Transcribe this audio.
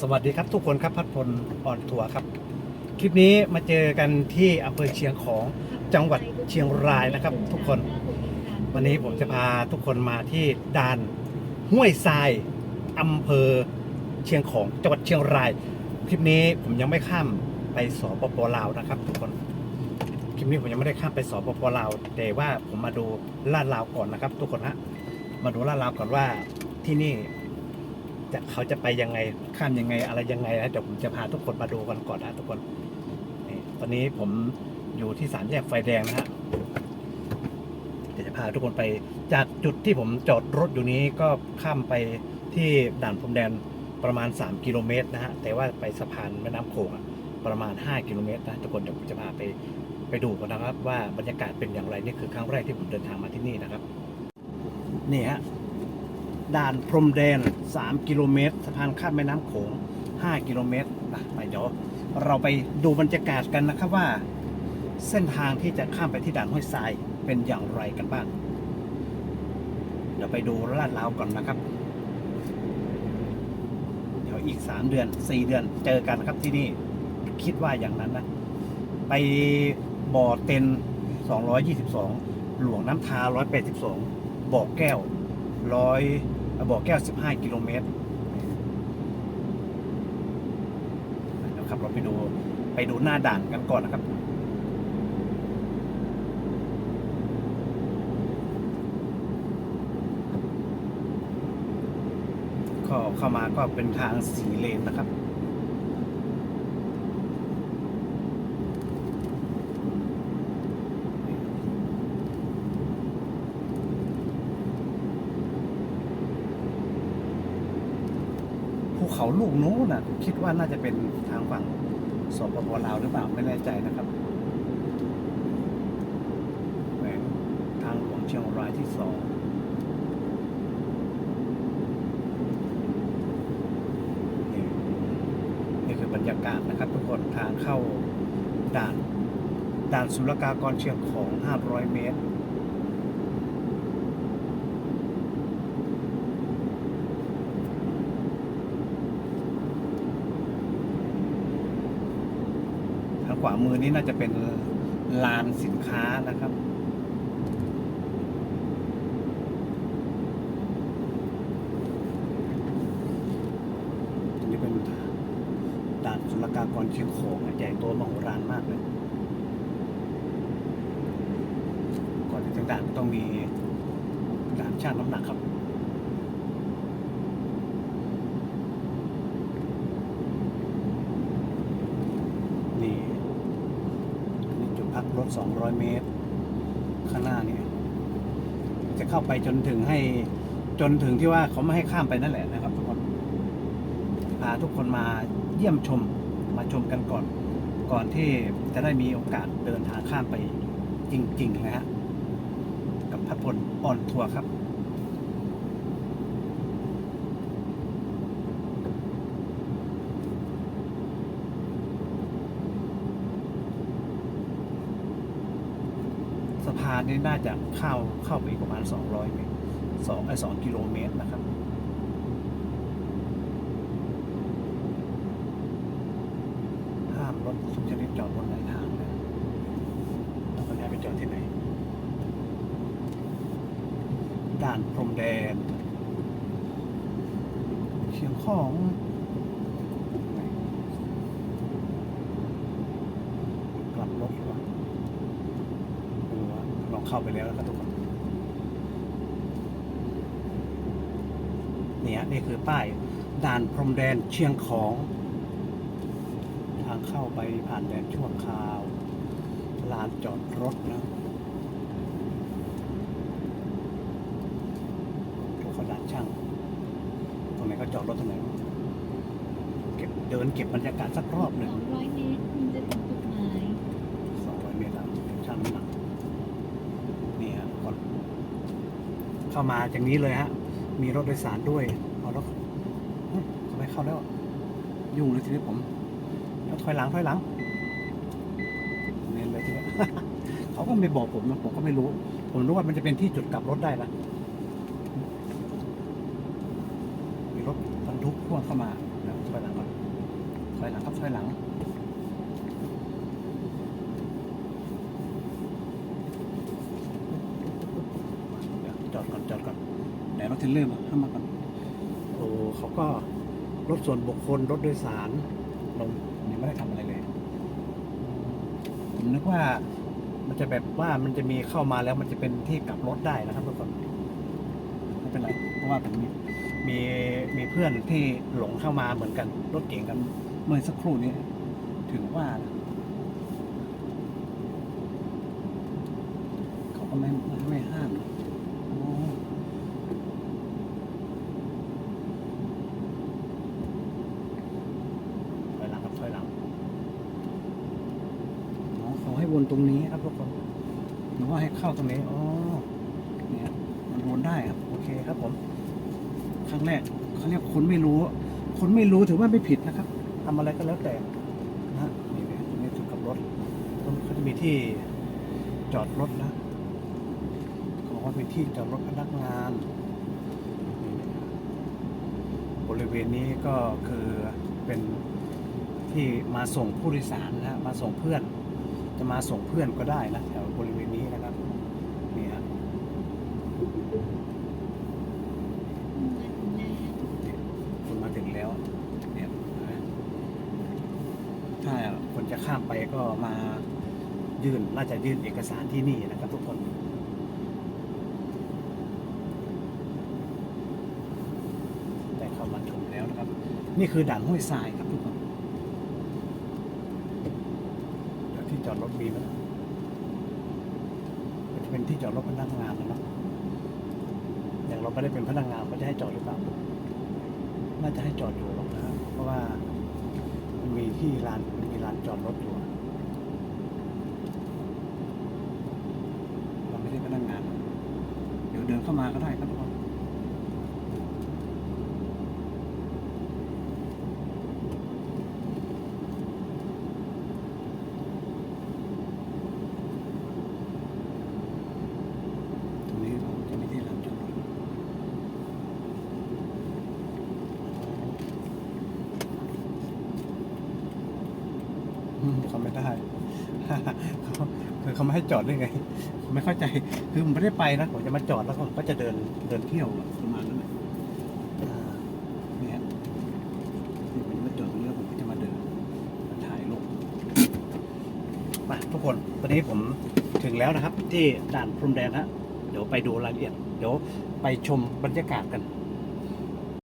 สวัสดีครับทุกคนครับพัดพลออนทัวร์ครับ คลิปนี้มาเจอกันที่อำเภอเชียงของจังหวัดเชียงรายนะครับ ทุกคน วันนี้ผมจะพาทุกคนมาที่ด่านห้วยทรายอำเภอเชียงของจังหวัดเชียงราย คลิปนี้ผมยังไม่ข้ามไปสปปลาวนะครับ ทุกคนคลิปนี้ผมยังไม่ได้ข้ามไปสปปลาวแต่ว่าผมมาดูลาดลาวก่อนนะครับ ทุกคนฮะมาดูลาดลาวก่อนว่าที่นี่ จะเขาจะไปยังไงข้ามยังไงอะไรยังไงนะเดี๋ยวผมจะพาทุกคนมาดูกันก่อนนะทุกคนนี่ตอนนี้ผมอยู่ที่สามแยกไฟแดงนะฮะเดี๋ยวจะพาทุกคนไป จากจุดที่ผมจอดรถอยู่นี้ก็ข้ามไปที่ด่านพรมแดนประมาณ 3 กิโลเมตรนะฮะแต่ว่าไปสะพานแม่น้ำโขงอะประมาณ 5 กิโลเมตรนะทุกคนเดี๋ยวผมจะพาไปไปดูกันนะครับ ว่าบรรยากาศเป็นอย่างไรนี่คือครั้งแรกที่ผมเดินทางมาที่นี่นะครับ นี่ฮะ ด่านพรมแดน 3 กิโลเมตรสะพานข้ามแม่น้ำโขง 5 กิโลเมตรนะไปเดี๋ยวเราไปดูบรรยากาศกันนะครับว่า เส้นทางที่จะข้ามไปที่ด่านห้วยทรายเป็นอย่างไรกันบ้าง เดี๋ยวไปดูลาดราวก่อนนะครับ เดี๋ยวอีก 3 เดือน 4 เดือนเจอกันครับที่นี่คิดว่าอย่างนั้นนะ ไปบ่อเต็น 222 หลวงน้ำทา 182บ่อแก้วร้อย บ่อแก้ว 15 กิโลเมตรนะครับเราไปดูไปดูหน้าด่านกันก่อนนะครับก็เข้ามาก็เป็นทางสีเลนนะครับ ภูเขาลูกนู้นนะคิดว่าน่าจะเป็นทางฝั่งสปปลาวหรือเปล่าไม่แน่ใจนะครับแหวงทางหลวงเชียงรายที่สองนี่นี่คือบรรยากาศนะครับทุกคนทางเข้าด่าน ด่านศุลกากรเชียงของ 500 เมตร ทางข วามือนี้น่าจะเป็นลานสินค้านะครับ นี้เป็นด่านศุลกากรเชียงของใหญ่โตมโหฬารมากเลย ก่อนจะถึงด่านต้องมีด่านช่างน้ำหนักครับ นี่นี่จุดพัก รถ 200 เมตร ข้างหน้านี่จะเข้าไปจนถึงให้จนถึงที่ว่าเขาไม่ให้ข้ามไปนั่นแหละนะครับ ทุกคนพาทุกคนมาเยี่ยมชมมาชมกันก่อน ก่อนที่จะได้มีโอกาสเดินทางข้ามไปจริงๆนะฮะกับพัดพลอ่อนทัวร์ครับานนี้น่าจะเข้าเข้าไปประมาณ 200เมตรสองไอ้สองกิโลเมตรนะครับห้ามรถทุกชนิดจอดบนไหนทางเลยต้องไปไปจอดที่ไหน ด่านพรมแดนเชียงของกลับรถหรือเปล่า ไม่รู้ว่าลอง เข้าไปแล้วนะครับทุกคนเนี่ยนี่คือป้ายด่านพรมแดนเชียงของ ทางเข้าไปผ่านแดนชั่วคราวลานจอดรถนะทุกคนด่านช่าง ตรงไหนก็จอดรถตรงไหนเก็บเดินเก็บบรรยากาศสักรอบหนึ่ง200เมตรคุณจะถึงจุดหมายสองร้อยเมตรแล้วช่างน้ำหนักนี่ฮะก่อน เข้ามาจากนี้เลยฮะ มีรถโดยสารด้วย เอารถเฮ้ยทำไมเข้าแล้ว ยุ่งเลยทีนี้ผมแล้วถอยหลังถอยหลังเน้นเลยทีนี้เขาก็ไม่บอกผมนะผมก็ไม่รู้ ผมรู้ว่ามันจะเป็นที่จุดกลับรถได้นะมีรถบรรทุกพ่วงเข้ามาแล้วถอยหลังก่อนถอยหลังครับถอยหลัง ดก่อนจอดก่อนไหนรถเทรลเลอร์มาเข้ามาก่อนโอ้เขาก็รถส่วนบุคคลรถโดยสารลงยังไม่ได้ทำอะไรเลยผมนึกว่ามันจะแบบว่ามันจะมีเข้ามาแล้วมันจะเป็นที่กลับรถได้นะครับทุกคนไม่เป็นไรเพราะว่าผมมีมีมีเพื่อนที่หลงเข้ามาเหมือนกันรถเก่งกันเมื่อสักครู่นี้ถึงว่านะเขาก็ไม่ไม่ห้ามนะโอ้ถอยหลังครับถอยหลัง อ๋อเขาให้วน ตรงนี้ครับทุกคนหรือว่าให้เข้าตรงนี้อ๋อเนี่ยมันวนได้ครับ โอเคครับผม ครั้งแรกเขาเรียกคนไม่รู้ คนไม่รู้ถือว่าไม่ผิดนะครับทำอะไรก็แล้วแต่นะนี่เลยตรงนี้จุดกับรถตรงนี้เขาจะมีที่จอดรถนะเขาบอกว่าเป็นที่จอดรถพนักงานบริเวณนี้ก็คือเป็นที่มาส่งผู้โดยสารนะมาส่งเพื่อน จะมาส่งเพื่อนก็ได้นะแถวบริเวณนี้นะครับนี่ฮะมาถึงแล้วคนมาถึงแล้วเนี่ยถ้าคนจะข้ามไปก็มายื่นน่าจะยื่นเอกสารที่นี่นะครับทุกคนได้เข้ามาชมแล้วนะครับ นี่คือด่านห้วยทรายครับทุกคนเดี๋ยวที่ จอดรถมีไหมมันจะเป็นที่จอดรถพนักงานนะเนาะอย่างเราไม่ได้เป็นพนักงานก็จะให้จอดหรือเปล่าน่าจะให้จอดอยู่หรอกนะเพราะว่ามันมีที่ลานมันมีลานจอดรถอยู่เราไม่ใช่พนักงาน เดี๋ยวเดินเข้ามาก็ได้ครับทุกคนตรงนี้เราจะมีที่ลานจอดรถ อืม เขาไม่ได้เขาคือเขาไม่ให้จอดได้ไง ไม่เข้าใจคือผมไม่ได้ไปนะผมจะมาจอดแล้วผมก็จะเดินเดินเที่ยวประมาณนั้นเนี่ยนี่ผมมาจอดตรงนี้แล้วผมก็จะมาเดินมาถ่ายรูปมาทุกคนตอนนี้ผมถึงแล้วนะครับ ที่ด่านพรมแดนฮะเดี๋ยวไปดูรายละเอียด เดี๋ยวไปชมบรรยากาศกัน